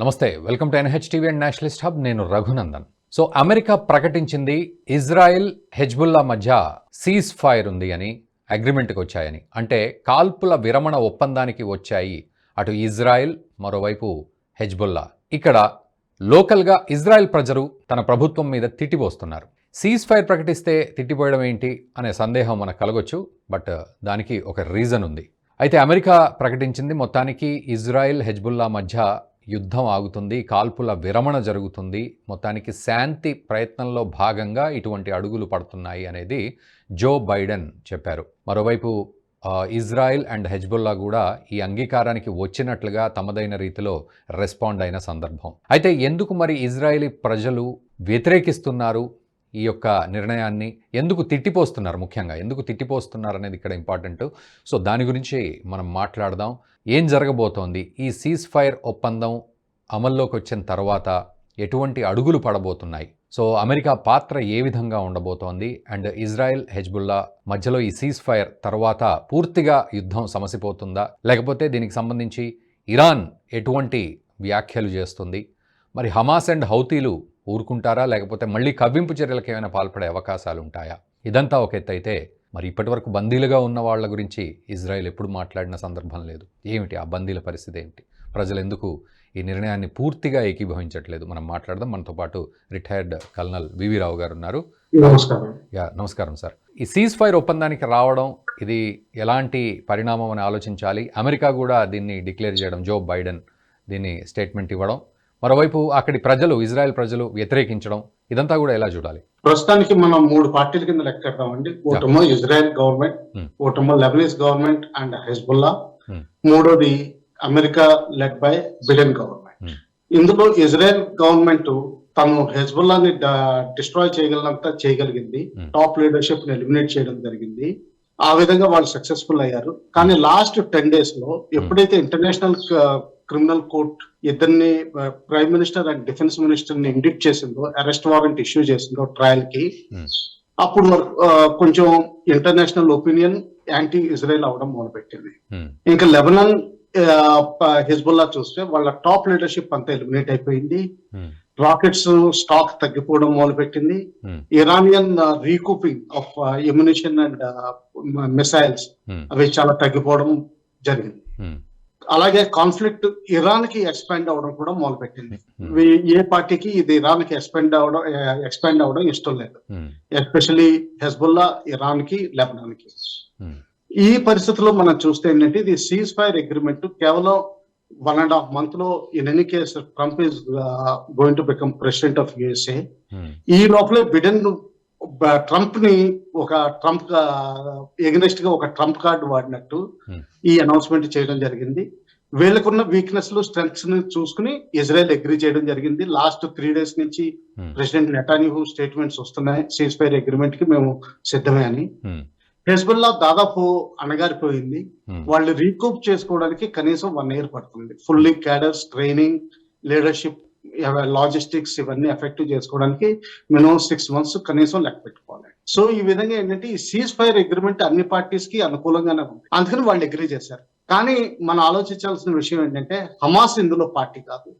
నమస్తే welcome to NH TV and nationalist hub. నేను Raghunandan. So America ప్రకటించింది ఇజ్రాయెల్ హెజ్బుల్లా మధ్య సీజ్ ఫైర్ ఉంది అని అగ్రిమెంట్కి వచ్చాయని. అంటే కాల్పుల విరమణ ఒప్పందానికి వచ్చాయి అటు ఇజ్రాయెల్ మరోవైపు హెజ్బుల్లా. ఇక్కడ లోకల్గా ఇజ్రాయెల్ ప్రజలు తన ప్రభుత్వం మీద తిట్టిపోస్తున్నారు. సీజ్ ఫైర్ ప్రకటిస్తే తిట్టిపోయడం ఏంటి అనే సందేహం మనకు కలగొచ్చు బట్ దానికి ఒక రీజన్ ఉంది. అయితే అమెరికా ప్రకటించింది మొత్తానికి ఇజ్రాయెల్ హెజ్బుల్లా మధ్య యుద్ధం ఆగుతుంది కాల్పుల విరమణ జరుగుతుంది. మొత్తానికి శాంతి ప్రయత్నంలో భాగంగా ఇటువంటి అడుగులు పడుతున్నాయి అనేది జో బైడెన్ చెప్పారు. మరోవైపు ఇజ్రాయెల్ అండ్ హెజ్బుల్లా కూడా ఈ అంగీకారానికి వచ్చినట్లుగా తమదైన రీతిలో రెస్పాండ్ అయిన సందర్భం. అయితే ఎందుకు మరి ఇజ్రాయేలీ ప్రజలు వ్యతిరేకిస్తున్నారు? ఈ యొక్క నిర్ణయాన్ని ఎందుకు తిట్టిపోస్తున్నారు ముఖ్యంగా? ఎందుకు తిట్టిపోస్తున్నారు అనేది ఇక్కడ ఇంపార్టెంట్. సో దాని గురించి మనం మాట్లాడదాం. ఏం జరగబోతోంది? ఈ సీజ్ ఫైర్ ఒప్పందం అమల్లోకి వచ్చిన తర్వాత ఎటువంటి అడుగులు పడబోతున్నాయి? సో అమెరికా పాత్ర ఏ విధంగా ఉండబోతోంది? అండ్ ఇజ్రాయెల్ హెజ్బుల్లా మధ్యలో ఈ సీజ్ ఫైర్ తర్వాత పూర్తిగా యుద్ధం సమసిపోతుందా? లేకపోతే దీనికి సంబంధించి ఇరాన్ ఎటువంటి వ్యాఖ్యలు చేస్తుంది? మరి హమాస్ అండ్ హౌతీలు ఊరుకుంటారా? లేకపోతే మళ్ళీ కవ్వింపు చర్యలకు ఏమైనా పాల్పడే అవకాశాలు ఉంటాయా ఇదంతా ఒక ఎత్తు అయితే మరి ఇప్పటివరకు బందీలుగా ఉన్న వాళ్ళ గురించి ఇజ్రాయెల్ ఎప్పుడు మాట్లాడిన సందర్భం లేదు. ఏమిటి? ఆ బందీల పరిస్థితి ఏమిటి? ప్రజలు ఎందుకు ఈ నిర్ణయాన్ని పూర్తిగా ఏకీభవించట్లేదు? మనం మాట్లాడదాం. మనతో పాటు రిటైర్డ్ కల్నల్ వివి రావు గారు ఉన్నారు. నమస్కారం. యా నమస్కారం సార్. ఈ సీజ్ ఫైర్ ఒప్పందానికి రావడం ఇది ఎలాంటి పరిణామం అని ఆలోచించాలి? అమెరికా కూడా దీన్ని డిక్లేర్ చేయడం జో బైడెన్ దీన్ని స్టేట్మెంట్ ఇవ్వడం మరోవైపు అక్కడి ప్రజలు ఇజ్రాయెల్ ప్రజలు వ్యతిరేకించడం ఇదంతా కూడా ఎలా చూడాలి? ప్రస్తుతానికి మనం మూడు పార్టీల కింద లెక్కెడదామండి ఒకటేమో ఇజ్రాయెల్ గవర్నమెంట్. ఒకటేమో లెబనీస్ గవర్నమెంట్ అండ్ హెజ్బుల్లా. మూడోది America led by Biden government. ఇందులో ఇజ్రాయెల్ గవర్నమెంట్ తను హెజ్బుల్లాని డిస్ట్రాయ్ చేయగలిగినంత చేయగలిగింది. టాప్ లీడర్షిప్ని ఎలిమినేట్ చేయడం జరిగింది. ఆ విధంగా వాళ్ళు సక్సెస్ఫుల్ అయ్యారు. కానీ లాస్ట్ టెన్ డేస్లో ఎప్పుడైతే ఇంటర్నేషనల్ క్రిమినల్ కోర్ట్ ఇద్దరిని ప్రైమ్ మినిస్టర్ అండ్ డిఫెన్స్ మినిస్టర్ని ఇండిక్ట్ చేసిందో అరెస్ట్ వారెంట్ ఇష్యూ చేసిందో ట్రయల్కి Hmm. అప్పుడు కొంచెం ఇంటర్నేషనల్ ఒపీనియన్ యాంటీ ఇజ్రాయెల్ అవడం మొదలుపెట్టింది Hmm. ఇంకా లెబనాన్ హిజ్బుల్లా చూస్తే వాళ్ళ టాప్ లీడర్షిప్ అంతా ఎలిమినేట్ అయిపోయింది Hmm. రాకెట్స్ స్టాక్ తగ్గిపోవడం మొదలుపెట్టింది. Iranian recouping of ammunition and missiles. అవి చాలా తగ్గిపోవడం జరిగింది. అలాగే కాన్ఫ్లిక్ట్ ఇరాన్కి ఎక్స్పాండ్ అవడం కూడా మొదలుపెట్టింది Hmm. ఏ పార్టీకి ఇది ఇరాన్కి ఎక్స్పాండ్ అవడం ఎక్స్పాండ్ అవడం ఇష్టం లేదు. ఎస్పెషల్లీ హెజ్బుల్లా ఇరాన్కి లెబనాన్కి. ఈ పరిస్థితుల్లో మనం చూస్తే ఏంటంటే ఇది సీజ్ ఫైర్ అగ్రిమెంట్ కేవలం వన్ అండ్ హాఫ్ మంత్లో in any case Trump is going to become president of USA. ఈ లోపలే బిడెన్ ట్రంప్ని ఒక ట్రంప్ ఎగనెస్ట్గా ఒక ట్రంప్ కార్డు వాడినట్టు. ఈ అనౌన్స్మెంట్ చేయడం జరిగింది వీళ్ళకున్న వీక్నెస్లు స్ట్రెంగ్స్ని చూసుకుని ఇజ్రాయెల్ అగ్రి చేయడం జరిగింది లాస్ట్ త్రీ డేస్ నుంచి. ప్రెసిడెంట్ నెటాన్యూ స్టేట్మెంట్స్ వస్తున్నాయి సీజ్ ఫైర్ అగ్రిమెంట్కి మేము సిద్ధమే అని. హెజ్బుల్లా దాదాపు అణగారిపోయింది. వాళ్ళు రీకూప్ చేసుకోవడానికి కనీసం వన్ ఇయర్ పడుతుంది fully cadres training leadership logistics ఇవన్నీ ఎఫెక్టివ్ చేసుకోవడానికి మినిమం సిక్స్ మంత్స్ కనీసం లెక్క పెట్టుకోవాలి. సో ఈ విధంగా ఏంటంటే ఈ సీజ్ ఫైర్ అగ్రిమెంట్ అన్ని పార్టీస్కి అనుకూలంగానే ఉంది. అందుకని వాళ్ళు అగ్రీ చేశారు. కానీ మనం ఆలోచించాల్సిన విషయం ఏంటంటే హమాస్ ఇందులో పార్టీ కాదు.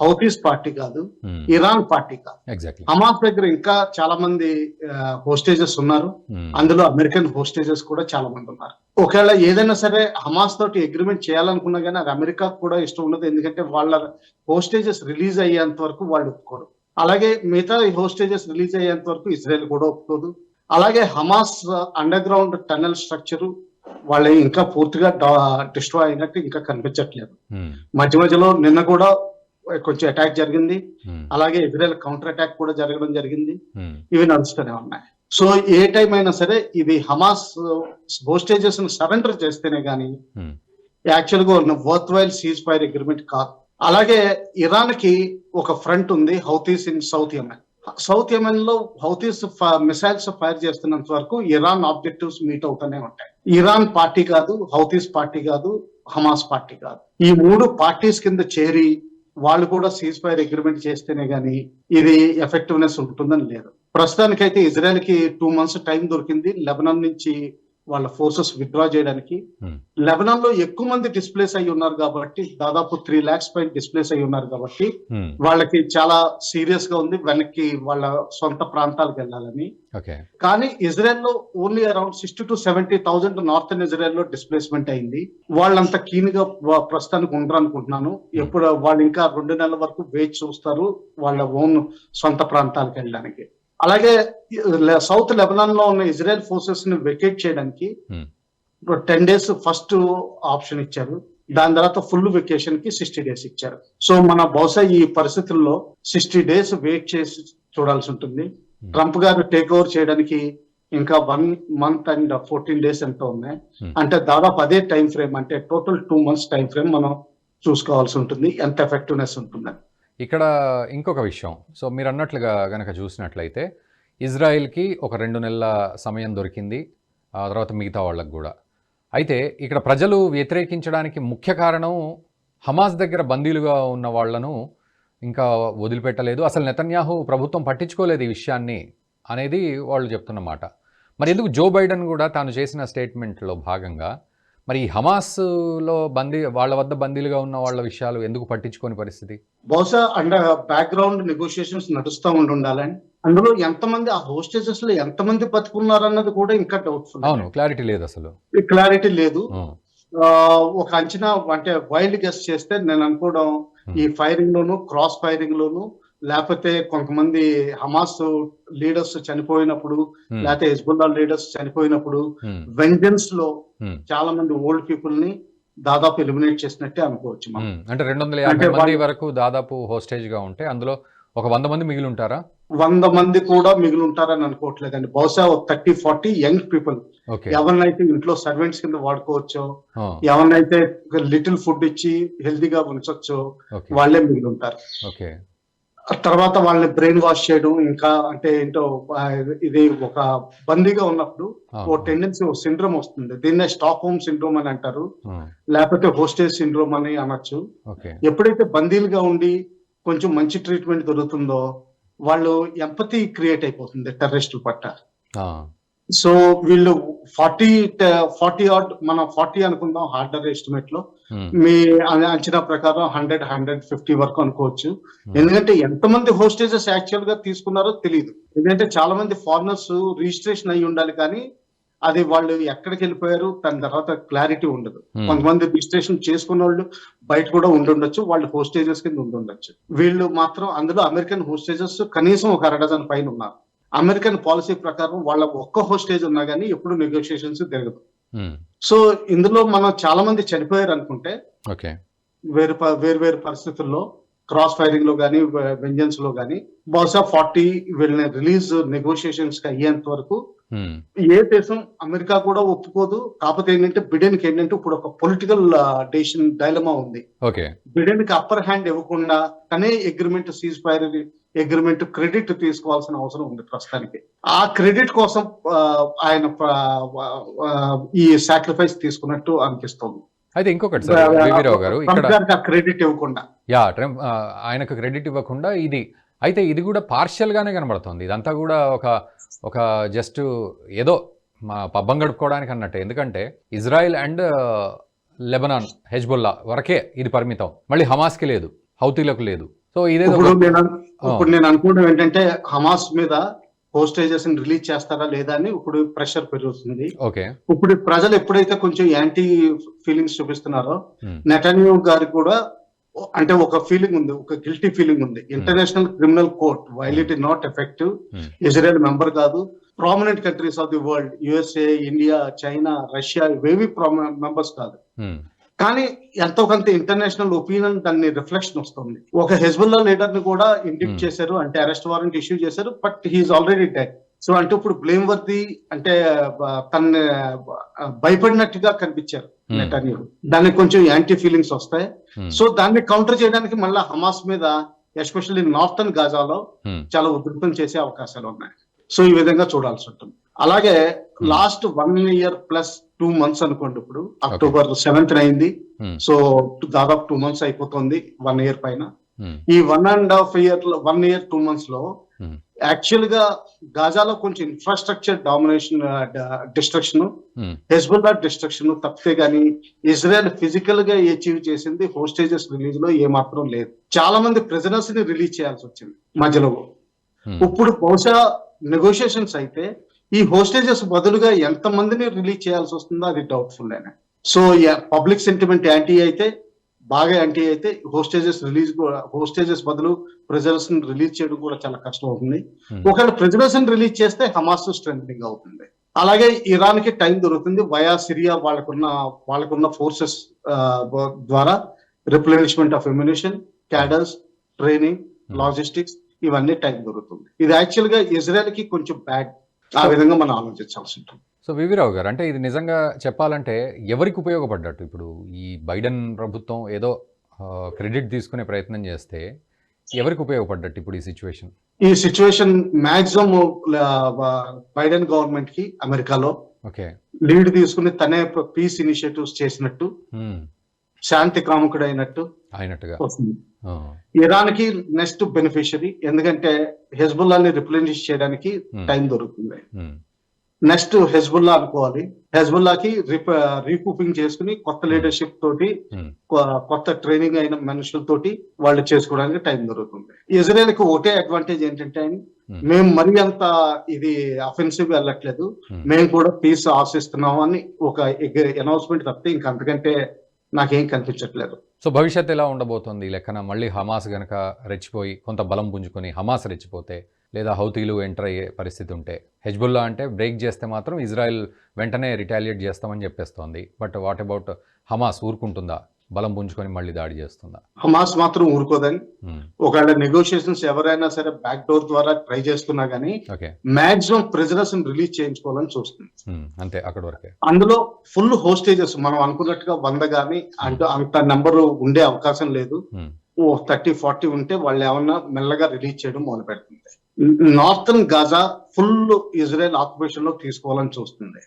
హౌతీస్ పార్టీ కాదు Hmm. ఇరాన్ పార్టీ కాదు. హమాస్ దగ్గర ఇంకా చాలా మంది హోస్టేజెస్ ఉన్నారు Hmm. అందులో అమెరికన్ హోస్టేజెస్ కూడా చాలా మంది ఉన్నారు ఒకవేళ ఏదైనా సరే హమాస్ తోటి అగ్రిమెంట్ చేయాలనుకున్నా కానీ అది అమెరికా కూడా ఇష్టం ఉండదు ఎందుకంటే వాళ్ళ హోస్టేజెస్ రిలీజ్ అయ్యేంత వరకు వాళ్ళు ఒప్పుకోరు అలాగే మిగతా హోస్టేజెస్ రిలీజ్ అయ్యేంత వరకు ఇజ్రాయెల్ కూడా ఒప్పుకోదు అలాగే Hamas underground tunnel structure వాళ్ళ ఇంకా పూర్తిగా డిస్ట్రాయ్ అయినట్టు ఇంకా కనిపించట్లేదు Hmm. మధ్య మధ్యలో నిన్న కూడా కొంచెం అటాక్ జరిగింది. Hmm. అలాగే ఇజ్రాయెల్ కౌంటర్ అటాక్ కూడా జరగడం జరిగింది. Hmm. ఇవి నడుస్తూనే ఉన్నాయి. సో ఏ టైం అయినా సరే ఇది హమాస్ హోస్టేజెస్ సరెండర్ చేస్తేనే గానీ Hmm. యాక్చువల్గా worthwhile cease fire agreement కాదు. అలాగే ఇరాన్కి ఒక ఫ్రంట్ ఉంది Houthis in south Yemen south యమెన్లో Houthis missiles fire చేస్తున్నంత వరకు ఇరాన్ ఆబ్జెక్టివ్స్ మీట్ అవుతూనే ఉంటాయి. ఇరాన్ పార్టీ కాదు హౌతీస్ పార్టీ కాదు హమాస్ పార్టీ కాదు. ఈ మూడు పార్టీస్ కింద చేరి వాళ్ళు కూడా సీజ్ ఫైర్ అగ్రిమెంట్ చేస్తేనే గానీ ఇది ఎఫెక్టివ్నెస్ ఉంటుందని లేదు. ప్రస్తుతానికైతే ఇజ్రాయెల్కి టూ మంత్స్ టైం దొరికింది. లెబనాన్ నుంచి వాళ్ళ ఫోర్సెస్ విత్డ్రా చేయడానికి Hmm. లెబనాన్లో ఎక్కువ మంది డిస్ప్లేస్ అయి ఉన్నారు కాబట్టి దాదాపు త్రీ లాక్స్ పైన డిస్ప్లేస్ అయి ఉన్నారు కాబట్టి హ్మ్. వాళ్ళకి చాలా సీరియస్గా ఉంది. వెనక్కి వాళ్ళ సొంత ప్రాంతాలకు వెళ్ళాలని. కానీ ఇజ్రాయెల్లో only around sixty to seventy thousand northern ఇజ్రాయెల్లో displacement అయింది. వాళ్ళంత కీన్గా ప్రస్తుతానికి ఉండరు అనుకుంటున్నాను ఎప్పుడు వాళ్ళు ఇంకా రెండు నెలల వరకు వేచి చూస్తారు వాళ్ళ ఓన్ సొంత ప్రాంతాలకు వెళ్ళడానికి. అలాగే సౌత్ లెబనాన్లో ఉన్న ఇజ్రాయెల్ ఫోర్సెస్ని వెకేట్ చేయడానికి Hmm. Ten days first option ఇచ్చారు దాని తర్వాత ఫుల్ వెకేషన్కి సిక్స్టీ డేస్ ఇచ్చారు సో మన బహుశా ఈ పరిస్థితుల్లో సిక్స్టీ డేస్ వెయిట్ చేసి చూడాల్సి ఉంటుంది Hmm. ట్రంప్ గారు టేక్ ఓవర్ చేయడానికి ఇంకా one month and fourteen days ఎంతో ఉన్నాయి Hmm. అంటే దాదాపు అదే టైం ఫ్రేమ్ అంటే total two months time frame మనం చూసుకోవాల్సి ఉంటుంది ఎంత ఎఫెక్టివ్నెస్ ఉంటుందని ఇక్కడ ఇంకొక విషయం. సో మీరు అన్నట్లుగా కనుక చూసినట్లయితే ఇజ్రాయిల్కి ఒక రెండు నెలల సమయం దొరికింది ఆ తర్వాత మిగతా వాళ్ళకు కూడా. అయితే ఇక్కడ ప్రజలు వ్యతిరేకించడానికి ముఖ్య కారణం హమాస్ దగ్గర బందీలుగా ఉన్న వాళ్ళను ఇంకా వదిలిపెట్టలేదు. అసలు నెతన్యాహు ప్రభుత్వం పట్టించుకోలేదు ఈ విషయాన్ని అనేది వాళ్ళు చెప్తున్నమాట. మరి ఎందుకు జో బైడెన్ కూడా తాను చేసిన స్టేట్మెంట్లో భాగంగా మరి హమాస్లో బందీ వాళ్ళ వద్ద బందీలుగా ఉన్న వాళ్ళ విషయాలు ఎందుకు పట్టించుకోని పరిస్థితి? బహుశా అండ్ బ్యాక్గ్రౌండ్ నెగోషియేషన్స్ నడుస్తూ ఉండి ఉండాలని అందులో ఎంతమంది ఆ హోస్టేజెస్లో ఎంతమంది బతుకున్నారు అన్నది కూడా ఇంకా డౌట్ఫుల్ అవును క్లారిటీ లేదు అసలు. క్లారిటీ లేదు. ఒక అంచనా అంటే వైల్డ్ గెస్ట్ చేస్తే నేను అనుకోవడం. ఈ ఫైరింగ్ లోను క్రాస్ ఫైరింగ్ లోను లేకపోతే కొంతమంది హమాస్ లీడర్స్ చనిపోయినప్పుడు ఉం. లేకపోతే హెజ్బుల్లా లీడర్స్ చనిపోయినప్పుడు. వెంజన్స్లో ఉం. చాలా మంది ఓల్డ్ పీపుల్ని దాదాపు ఎలిమినేట్ చేసినట్టే అనుకోవచ్చు మనం. అంటే రెండు వందల యాభై మంది వరకు దాదాపు హోస్టేజ్గా ఉంటే అందులో ఒక వంద మంది మిగిలి ఉంటారా? వంద మంది కూడా మిగిలి ఉంటారని అనుకోవట్లేదండి. బహుశా థర్టీ ఫార్టీ యంగ్ పీపుల్ ఎవరినైతే ఇంట్లో సర్వెంట్స్ కింద వాడుకోవచ్చో ఎవరినైతే లిటిల్ ఫుడ్ ఇచ్చి హెల్తీగా ఉంచొచ్చో వాళ్ళే మిగిలి ఉంటారు. ఓకే తర్వాత వాళ్ళని బ్రెయిన్ వాష్ చేయడం ఇంకా అంటే ఏంటో ఇది ఒక బందీగా ఉన్నప్పుడు ఓ టెండెన్సీ ఓ సిండ్రోమ్ వస్తుంది. దీన్నే స్టాక్ హోమ్ సిండ్రోమ్ అని అంటారు. లేకపోతే హోస్టేజ్ సిండ్రోమ్ అని అనొచ్చు. ఎప్పుడైతే బందీలుగా ఉండి కొంచెం మంచి ట్రీట్మెంట్ దొరుకుతుందో వాళ్ళు ఎంపతి క్రియేట్ అయిపోతుంది టెర్రరిస్టుల పట్ల. ఆ, సో వీళ్ళు ఫార్టీ ఫార్టీ ఆర్డ్ మనం ఫార్టీ అనుకుందాం హార్డర్ ఎస్టిమేట్లో ఉం. మీ అంచనా ప్రకారం హండ్రెడ్ హండ్రెడ్ ఫిఫ్టీ వరకు అనుకోవచ్చు Hmm. ఎందుకంటే ఎంతమంది హోస్టేజెస్ యాక్చువల్గా తీసుకున్నారో తెలియదు ఎందుకంటే చాలా మంది ఫారినర్స్ రిజిస్ట్రేషన్ అయి ఉండాలి కానీ అది వాళ్ళు ఎక్కడికి వెళ్ళిపోయారు దాని తర్వాత క్లారిటీ ఉండదు ఉం. కొంతమంది రిజిస్ట్రేషన్ చేసుకున్న వాళ్ళు బయట కూడా ఉండుండొచ్చు వాళ్ళు హోస్టేజెస్ కింద ఉండుండొచ్చు వీళ్ళు మాత్రం అందులో అమెరికన్ హోస్టేజెస్ కనీసం ఒక అరడజన్ పైన ఉన్నారు అమెరికన్ పాలసీ ప్రకారం వాళ్ళ ఒక్క హోస్టేజ్ ఉన్నా కానీ ఎప్పుడు నెగోషియేషన్స్ జరగదు. ఉం. సో ఇందులో మనం చాలా మంది చనిపోయారు అనుకుంటే వేరు వేరు వేరు పరిస్థితుల్లో క్రాస్ ఫైరింగ్లో కానీ వెంజన్స్లో కానీ బహుశా ఫార్టీ వీళ్ళని రిలీజ్ నెగోషియేషన్స్కి అయ్యేంత వరకు ఉం. ఏ దేశం అమెరికా కూడా ఒప్పుకోదు. కాకపోతే ఏంటంటే బిడెన్కి ఏంటంటే ఇప్పుడు ఒక పొలిటికల్ డెసిషన్ డైలమా ఉంది. బిడెన్కి అప్పర్ హ్యాండ్ ఇవ్వకుండా తనే agreement cease fire agreement credit తీసుకోవాల్సిన అవసరం ఉంది ప్రస్తుతానికి. ఆ క్రెడిట్ కోసం ఆయన ఈ సాక్రిఫైస్ తీసుకున్నట్టు అనిపిస్తోంది. అయితే ఇంకొకటి సార్ గారు ఇక్కడ క్రెడిట్ ఇవ్వకుండా. యా ట్రంప్ ఆయనకు క్రెడిట్ ఇవ్వకుండా ఇది అయితే ఇది కూడా partial గానే కనబడుతుంది. ఇదంతా కూడా ఒక ఒక జస్ట్ ఏదో మా పబ్బం గడుపుకోవడానికి అన్నట్టే. ఎందుకంటే ఇజ్రాయెల్ అండ్ లెబనాన్ హెజ్బుల్లా వరకే ఇది పరిమితం. మళ్ళీ హమాస్కి లేదు హౌతీలకు లేదు. సో ఇదేదో ఇప్పుడు నేను ఇప్పుడు నేను అనుకోవడం ఏంటంటే హమాస్ మీద హోస్టేజెస్ రిలీజ్ చేస్తారా లేదా అని ఇప్పుడు ప్రెషర్ పెరుగుతుంది. ఓకే. ఇప్పుడు ప్రజలు ఎప్పుడైతే కొంచెం యాంటీ ఫీలింగ్స్ చూపిస్తున్నారో నెటన్యూ గారికి కూడా అంటే ఒక ఫీలింగ్ ఉంది ఒక గిల్టీ ఫీలింగ్ ఉంది. International criminal court while it is not effective. Israel member కాదు prominent countries of the world USA India China Russia ఇవేవి మెంబర్స్ కాదు. కానీ ఎంతో కొంత ఇంటర్నేషనల్ ఒపీనియన్ దాన్ని రిఫ్లెక్షన్ వస్తుంది. ఒక హెజ్బుల్లా లీడర్ని కూడా ఇండిక్ట్ Hmm. చేశారు అంటే అరెస్ట్ వారెంట్ ఇష్యూ చేశారు but he is already dead so అంటే ఇప్పుడు బ్లేమ్ వర్ది అంటే తన భయపడినట్టుగా కనిపించారు Hmm. నెటన్యూ దానికి కొంచెం యాంటీ ఫీలింగ్స్ వస్తాయి. సో దాన్ని కౌంటర్ చేయడానికి మళ్ళీ హమాస్ మీద ఎస్పెషల్లీ నార్థన్ గాజాలో చాలా ఉధృతం చేసే అవకాశాలు ఉన్నాయి. సో ఈ విధంగా చూడాల్సి ఉంటుంది. అలాగే last one year plus two months అనుకోండి ఇప్పుడు. అక్టోబర్ సెవెంత్ అయింది. ఉమ్, సో దాదాపు టూ మంత్స్ అయిపోతుంది వన్ ఇయర్ పైన. ఉమ్, ఈ one and half year one year two మంత్స్లో Hmm. యాక్చువల్గా గాజాలో కొంచెం infrastructure domination destruction Hezbollah destruction తప్పితే గానీ ఇజ్రాయెల్ ఫిజికల్గా అచీవ్ చేసింది హోస్టేజెస్ రిలీజ్లో ఏ మాత్రం లేదు. చాలా మంది ప్రిజనర్స్ని రిలీజ్ చేయాల్సి వచ్చింది మధ్యలో. ఇప్పుడు బహుశా నెగోషియేషన్స్ అయితే ఈ హోస్టేజెస్ బదులుగా ఎంత మందిని రిలీజ్ చేయాల్సి వస్తుందో అది డౌట్ఫుల్ అయినా సో పబ్లిక్ సెంటిమెంట్ యాంటీ అయితే బాగా యాంటీ అయితే హోస్టేజెస్ రిలీజ్ హోస్టేజెస్ బదులు ప్రిజనర్స్ని రిలీజ్ చేయడం కూడా చాలా కష్టం అవుతుంది ఉమ్, ఒకవేళ ప్రిజనర్స్ని రిలీజ్ చేస్తే హమాస్ స్ట్రెంగ్ అవుతుంది. అలాగే ఇరాన్కి టైం దొరుకుతుంది. వయా సిరియా వాళ్ళకున్న వాళ్ళకున్న ఫోర్సెస్ ద్వారా replenishment of ammunition cadres training logistics ఇవన్నీ టైం దొరుకుతుంది. ఇది యాక్చువల్గా ఇజ్రాయెల్కి కొంచెం బ్యాడ్ ఆ విధంగా మనం ఆలోచించాల్సి ఉంటుంది సో వివిరావు గారు అంటే ఇది నిజంగా చెప్పాలంటే ఎవరికి ఉపయోగపడ్డట్టు? ఇప్పుడు ఈ బైడెన్ ప్రభుత్వం ఏదో క్రెడిట్ తీసుకునే ప్రయత్నం చేస్తే ఎవరికి ఉపయోగపడ్డట్టు ఇప్పుడు ఈ సిచ్యువేషన్? ఈ సిచ్యువేషన్ మాక్సిమం బైడెన్ గవర్నమెంట్కి అమెరికాలో ఓకే. లీడ్ తీసుకుని తనే పీస్ ఇనిషియేటివ్స్ చేసినట్టు శాంతి కాముకుడు అయినట్టు అయినట్టుగా. వస్తుంది. ఆ, ఇరాన్కి నెక్స్ట్ బెనిఫిషరీ ఎందుకంటే హెజ్బుల్లాని రిప్రజెంట్ చేయడానికి టైం దొరుకుతుంది. నెక్స్ట్ హెజ్బుల్లా అనుకోవాలి. హెజ్బుల్లాకి రీకూపింగ్ చేసుకుని కొత్త లీడర్షిప్ తోటి కొత్త ట్రైనింగ్ అయిన మనుషులతోటి వాళ్ళు చేసుకోవడానికి టైం దొరుకుతుంది. ఇజ్రాయెల్కి ఒకటే అడ్వాంటేజ్ ఏంటంటే. మేము. మరీ అంత ఇది అఫెన్సివ్ వెళ్ళట్లేదు. మేము. కూడా పీస్ ఆశిస్తున్నాం అని ఒక అనౌన్స్మెంట్ తప్పితే ఇంక అంతకంటే నాకేం కనిపించట్లేదు. సో భవిష్యత్తు ఎలా ఉండబోతోంది లెక్కన? మళ్ళీ హమాస్ గనక రెచ్చిపోయి కొంత బలం పుంజుకొని హమాస్ రెచ్చిపోతే లేదా హౌతీలు ఎంటర్ అయ్యే పరిస్థితి ఉంటే హెజ్బుల్లా అంటే బ్రేక్ చేస్తే మాత్రం ఇజ్రాయెల్ వెంటనే రిటాలియేట్ చేస్తామని చెప్పేస్తోంది. But what about Hamas? ఊరుకుంటుందా? బలం పుంజుకొని మళ్ళీ దాడి చేస్తుందా? హమాస్ మాత్రం ఊరుకోదని ఒకవేళ నెగోషియేషన్స్ ఎవరైనా సరే బ్యాక్ డోర్ ద్వారా ట్రై చేస్తున్నా గానీ మాక్సిమం ప్రిజనర్స్ రిలీజ్ చేయించుకోవాలని చూస్తుంది. అంతే అక్కడి వరకే. అందులో ఫుల్ హోస్టేజెస్ మనం అనుకున్నట్టుగా వంద గానీ అంటే అంత నెంబర్ ఉండే అవకాశం లేదు. ఓ థర్టీ ఫార్టీ ఉంటే వాళ్ళు ఏమన్నా మెల్లగా రిలీజ్ చేయడం మొదలు పెడుతుంది. నార్థన్ గాజా ఫుల్ ఇజ్రాయెల్ ఆక్యుపేషన్లో తీసుకోవాలని చూస్తుంది.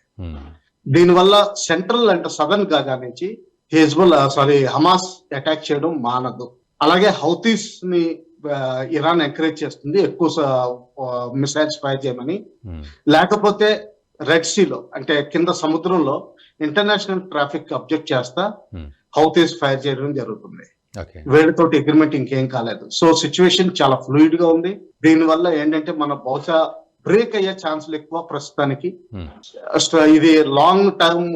దీనివల్ల సెంట్రల్ అండ్ సదర్న్ గాజా నుంచి హెజ్బుల్ సారీ హమాస్ అటాక్ చేయడం మానదు. అలాగే హౌతీస్ని ఆ, ఇరాన్ ఎంకరేజ్ చేస్తుంది ఎక్కువ మిసైల్స్ ఫైర్ చేయమని. ఉమ్, లేకపోతే రెడ్ సీలో అంటే కింద సముద్రంలో ఇంటర్నేషనల్ ట్రాఫిక్ అబ్జెక్ట్ చేస్తా Hmm. హౌతీస్ ఫైర్ చేయడం జరుగుతుంది. వీళ్ళతోటి అగ్రిమెంట్ ఇంకేం కాలేదు. సో సిచ్యువేషన్ చాలా ఫ్లూయిడ్గా ఉంది. దీని వల్ల ఏంటంటే మన బహుశా బ్రేక్ అయ్యే ఛాన్సులు ఎక్కువ ప్రస్తుతానికి. అసలు ఇది లాంగ్ టర్మ్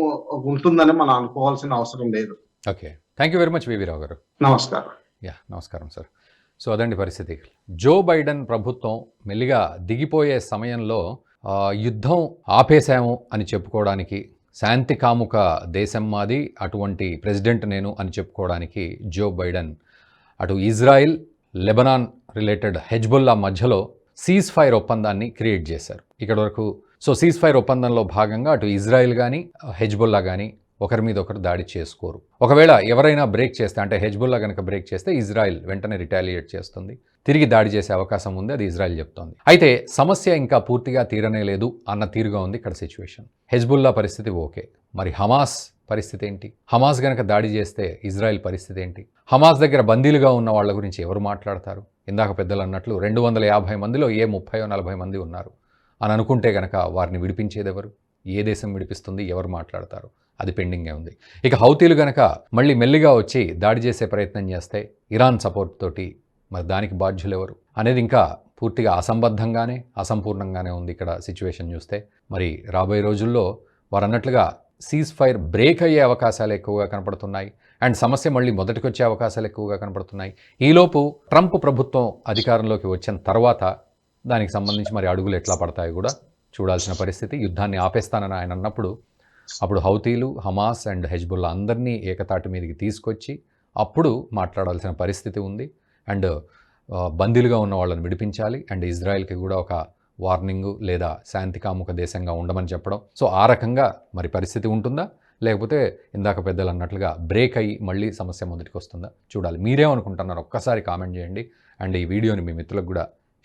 ఉంటుందని మనం అనుకోవాల్సిన అవసరం లేదు. Okay. Thank you very much V V Rao గారు. నమస్కారం. యా నమస్కారం సార్ సో అదండి పరిస్థితి. జో బైడెన్ ప్రభుత్వం మెల్లిగా దిగిపోయే సమయంలో యుద్ధం ఆపేశాము అని చెప్పుకోవడానికి శాంతి కాముక దేశం మాది అటువంటి ప్రెసిడెంట్ నేను అని చెప్పుకోవడానికి జో బైడెన్ అటు ఇజ్రాయిల్ లెబనాన్ రిలేటెడ్ హెజ్బుల్లా మధ్యలో సీజ్ ఫైర్ ఒప్పందాన్ని క్రియేట్ చేశారు. ఇక్కడ వరకు సో సీజ్ ఫైర్ ఒప్పందంలో భాగంగా అటు ఇజ్రాయిల్ కానీ హెజ్బుల్లా కానీ ఒకరి మీద ఒకరు దాడి చేసుకోరు. ఒకవేళ ఎవరైనా బ్రేక్ చేస్తే అంటే హెజ్బుల్లా కనుక బ్రేక్ చేస్తే ఇజ్రాయెల్ వెంటనే రిటాలియేట్ చేస్తుంది. తిరిగి దాడి చేసే అవకాశం ఉంది అది ఇజ్రాయెల్ చెప్తోంది. అయితే సమస్య ఇంకా పూర్తిగా తీరనే లేదు అన్న తీరుగా ఉంది ఇక్కడ సిచ్యువేషన్ హెజ్బుల్లా పరిస్థితి ఓకే. మరి హమాస్ పరిస్థితి ఏంటి? హమాస్ గనక దాడి చేస్తే ఇజ్రాయెల్ పరిస్థితి ఏంటి? హమాస్ దగ్గర బందీలుగా ఉన్న వాళ్ళ గురించి ఎవరు మాట్లాడతారు? ఇందాక పెద్దలు అన్నట్లు రెండు వందల యాభై మందిలో ఏ ముప్పై నలభై మంది ఉన్నారు. అని అనుకుంటే గనక వారిని విడిపించేది ఎవరు ఏ దేశం విడిపిస్తుంది? ఎవరు మాట్లాడతారు? అది పెండింగే ఉంది. ఇక హౌతీలు గనక మళ్ళీ మెల్లిగా వచ్చి దాడి చేసే ప్రయత్నం చేస్తే ఇరాన్ సపోర్ట్ తోటి మరి దానికి బాధ్యులెవరు? అనేది ఇంకా పూర్తిగా అసంబద్ధంగానే అసంపూర్ణంగానే ఉంది ఇక్కడ సిచ్యువేషన్ చూస్తే. మరి రాబోయే రోజుల్లో వారు అన్నట్లుగా సీజ్ ఫైర్ బ్రేక్ అయ్యే అవకాశాలు ఎక్కువగా కనపడుతున్నాయి. అండ్ సమస్య మళ్ళీ మొదటికి వచ్చే అవకాశాలు ఎక్కువగా కనపడుతున్నాయి. ఈలోపు ట్రంప్ ప్రభుత్వం అధికారంలోకి వచ్చిన తర్వాత దానికి సంబంధించి మరి అడుగులు ఎట్లా పడతాయో కూడా చూడాల్సిన పరిస్థితి. యుద్ధాన్ని ఆపేస్తానని ఆయన అన్నప్పుడు అప్పుడు హౌతీలు హమాస్ అండ్ హెజ్బుల్లా అందరినీ ఏకతాటి మీదకి తీసుకొచ్చి అప్పుడు మాట్లాడాల్సిన పరిస్థితి ఉంది. అండ్ బందీలుగా ఉన్న వాళ్ళని విడిపించాలి. అండ్ ఇజ్రాయెల్కి కూడా ఒక వార్నింగ్ లేదా శాంతి కాముక దేశంగా ఉండమని చెప్పడం. సో ఆ రకంగా మరి పరిస్థితి ఉంటుందా? లేకపోతే ఇందాక పెద్దలు అన్నట్లుగా బ్రేక్ అయ్యి మళ్ళీ సమస్య మొదటికి వస్తుందా? చూడాలి. మీరేమనుకుంటున్నారు? ఒక్కసారి కామెంట్ చేయండి. అండ్ ఈ వీడియోని మీ మిత్రులకు కూడా